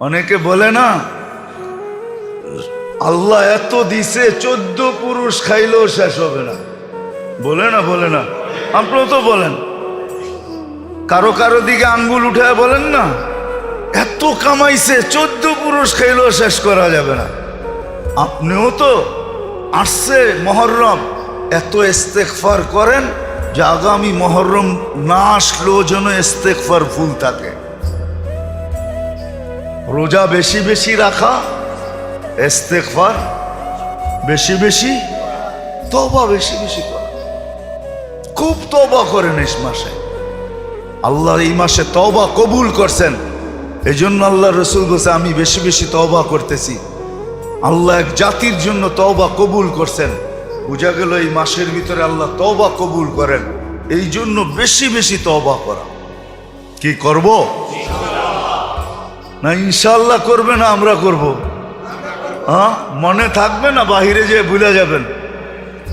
অনেকে বলে না, আল্লাহ এত দিছে, চোদ্দ পুরুষ খাইলেও শেষ হবে না। বলে না বলে না। আপনিও তো বলেন। কারও কারও দিকে আঙ্গুল উঠে বলেন না, এত কামাইছে, চোদ্দ পুরুষ খাইলেও শেষ করা যাবে না। আপনিও তো আসছে মহরম এত ইস্তেকফার করেন যে আগামী মহরম না আসলেও যেন ইস্তেকফার ফুল থাকে। রোজা বেশি বেশি রাখা ইস্তেকফার বেশি বেশি তবা বেশি বেশি করা। খুব তবা করেন এই মাসে। আল্লাহ এই মাসে তবা কবুল করছেন। এই জন্য আল্লাহ রসুল বলছে, আমি বেশি বেশি তবা করতেছি। আল্লাহ এক জাতির জন্য তওবা কবুল করছেন। বোঝা গেল এই মাসের ভিতরে আল্লাহ তবা কবুল করেন। এই জন্য বেশি বেশি তওবা করা। কি করব? না ইনশাল্লাহ করবে না, আমরা করব। হ্যাঁ? মনে থাকবে না, বাহিরে যেয়ে ভুলে যাবেন।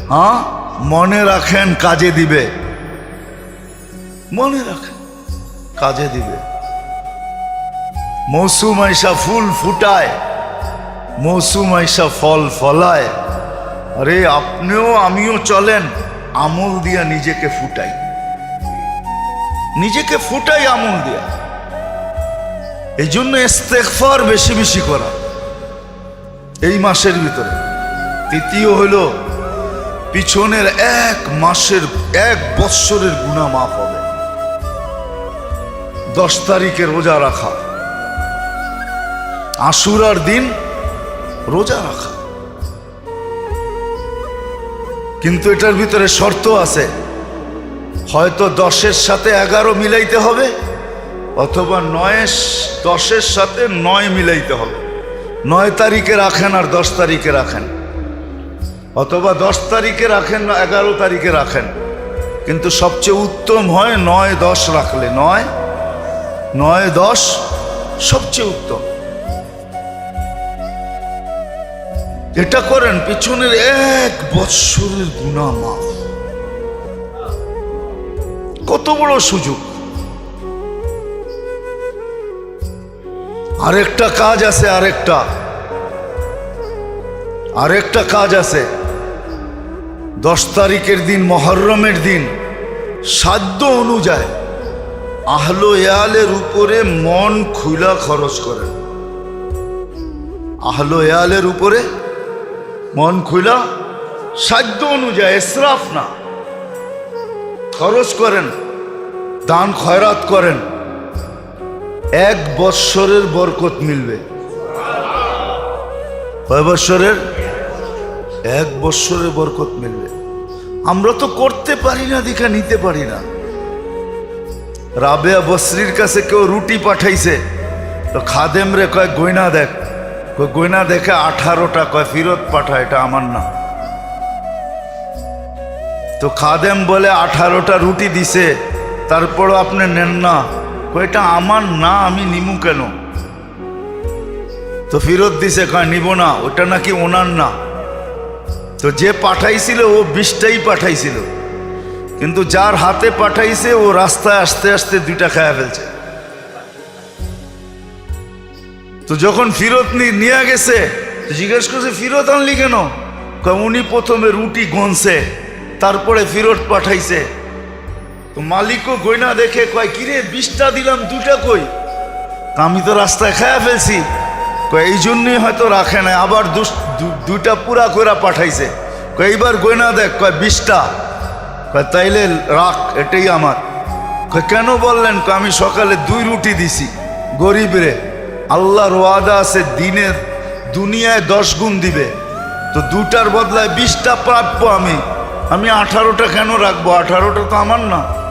হ্যাঁ? মনে রাখেন, কাজে দিবে। মনে রাখেন, কাজে দিবে। মৌসুম আইসা ফুল ফুটায়, মৌসুম আইসা ফল ফলায়। আরে, আপনিও, আমিও চলেন, আমল দিয়া নিজেকে ফুটাই। নিজেকে ফুটাই, আমল দিয়া। এই জন্য ইস্তেকফার বেশি বেশি করা। এই মাসের ভিতরে। তৃতীয় হইল, পিছনের এক মাসের, এক বৎসরের গুণা মাফ হবে। দশ তারিখে রোজা রাখা। আশুরার দিন রোজা রাখা। কিন্তু এটার ভিতরে শর্ত আছে। হয়তো দশের সাথে এগারো মিলাইতে হবে। অথবা নয় দশের সাথে নয় মিলাইতে হবে। নয় তারিখে রাখেন আর দশ তারিখে রাখেন। অথবা দশ তারিখে রাখেন না, এগারো তারিখে রাখেন। কিন্তু সবচেয়ে উত্তম হয় নয়, দশ রাখলে। নয় নয়, দশ সবচেয়ে উত্তম। এটা করেন পিছনের এক বৎসরের গুণা মাফ কত বড় সুযোগ। আরেকটা কাজ আছে, আরেকটা। আরেকটা কাজ আছে। দশ তারিখের দিন, মহরমের দিন, সাধ্য অনুযায়ী আহলো এয়ালের উপরে মন খুলা খরচ করেন। আহলো এয়ালের উপরে মন খুলা সাধ্য অনুযায়ী, এসরাফ না। খরচ করেন, দান খয়রাত করেন। এক বৎসরের বরকত মিলবে। কয় বৎসরের? এক বৎসরের বরকত মিলবে। আমরা তো করতে পারি না দেখা নিতে পারি না। রাবেয়া বসরির কাছে কেউ রুটি পাঠাইছে। তো খাদেম রে কয়, গয়না দেখ। কয়, গয়না দেখে আঠারোটা কয়, ফিরত পাঠা এটা আমার না। তো খাদেম বলে, আঠারোটা রুটি দিছে, তারপরও আপনি নেন না। এটা আমার না, আমি নিমু কেন? তো ফিরত দিছে কয় নিব না, ওটা নাকি ওনার না। তো যে পাঠাইছিল, ও বিষটাই পাঠাইছিল। কিন্তু যার হাতে পাঠাইছে, ও রাস্তায় আস্তে আস্তে দুইটা খায়া ফেলছে। তো যখন ফিরত নিয়ে গেছে জিজ্ঞেস করছে, ফিরত আনলি কেন? উনি প্রথমে রুটি গনছে, তারপরে ফিরত পাঠাইছে। তো মালিকও গয়না দেখে কয়, কিরে বিশটা দিলাম দুটা কই? আমি তো রাস্তায় খায়া ফেলছি। কয়, এই জন্যই হয়তো রাখে না আবার দুস- দু- দুইটা পুরা কইরা পাঠাইছে। কয়, এইবার গয়না দেখ, কয় বিশটা কয়, তাইলে রাখ, এটাই আমার। কয়, কেন বললেন? কয়, আমি সকালে দুই রুটি দিছি। গরিব রে, আল্লাহর ওয়াদা আছে, দিনের দুনিয়ায় দশ গুণ দিবে। তো দুটার বদলায় বিশটা প্রাপ্য আমি। আমি আঠারোটা কেন রাখব? আঠারোটা তো আমার না।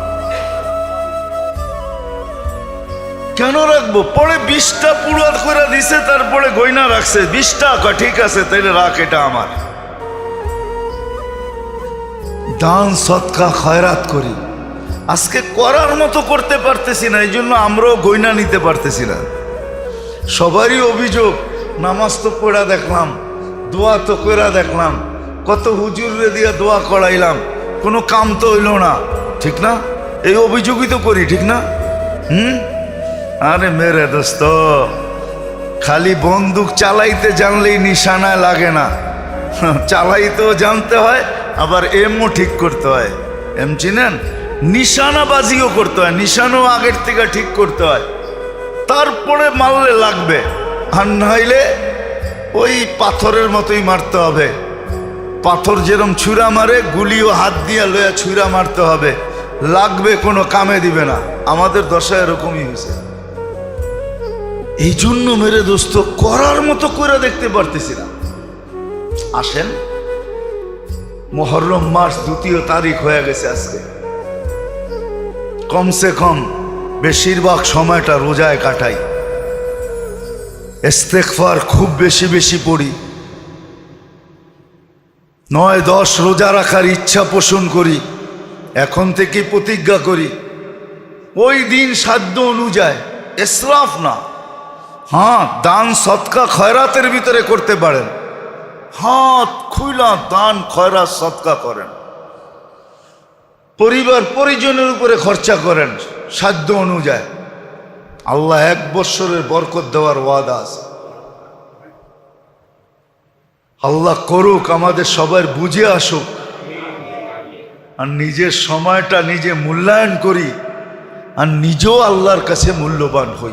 কেন রাখব? পরে বিশটা পুরো করে দিছে, তারপরে গয়না রাখছে। কয়, ঠিক আছে, তাইলে রাখ, এটা আমার। দান সৎকা খয়রাত করি। আজকে করার মতো করতে পারতেছি না এই জন্য আমরাও গয়না নিতে পারতেছি না। সবারই অভিযোগ, নামাজ তো পড়া দেখলাম, দোয়া তো কইরা দেখলাম, কত হুজুরে দিয়ে দোয়া করাইলাম, কোনো কাম তো হইল না। ঠিক না? এই অভিযোগই তো করি, ঠিক না? হুম? আরে মেরে দোস্ত, খালি বন্দুক চালাইতে জানলেই নিশানায় লাগে না। চালাইতেও জানতে হয়, আবার এমও ঠিক করতে হয়। এম চিনেন? নিশানাবাজিও করতে হয়, নিশানাও আগের থেকে ঠিক করতে হয়। তারপরে মারলে লাগবে, আর নাইলে ওই পাথরের মতোই মারতে হবে। পাথর যেরম ছুরা মারে, গুলিও হাত দিয়ে লয়া ছুরা মারতে হবে। লাগবে কোনো কামে দিবে না। আমাদের দশা এরকমই হয়েছে। এই জন্য মেরে দোস্ত করার মতো করে দেখতে পারতেছি না আসেন। মহরম মাস দ্বিতীয় তারিখ হয়ে গেছে আজকে। কমসে কম বেশিরভাগ সময়টা রোজায় কাটাই। ইস্তেকফার খুব বেশি বেশি পড়ি। নয়, দশ রোজা রাখার ইচ্ছা পোষণ করি। এখন থেকে প্রতিজ্ঞা করি। ওই দিন সাধ্য অনুযায়ী এসরাফ না। হ্যাঁ দান সৎকা খয়রাতের ভিতরে করতে পারেন। হাত খুইলা দান, খয়রাত, সৎকা করেন। পরিবার, পরিজনের উপরে খরচা করেন সাধ্য অনুযায়ী। আল্লাহ এক বৎসরের বরকত দেওয়ার ওয়াদা আছে। আল্লাহ করুক, আমাদের সবার বুঝে আসুক। আর নিজের সময়টা নিজে মূল্যায়ন করি। আর নিজেও আল্লাহর কাছে মূল্যবান হই।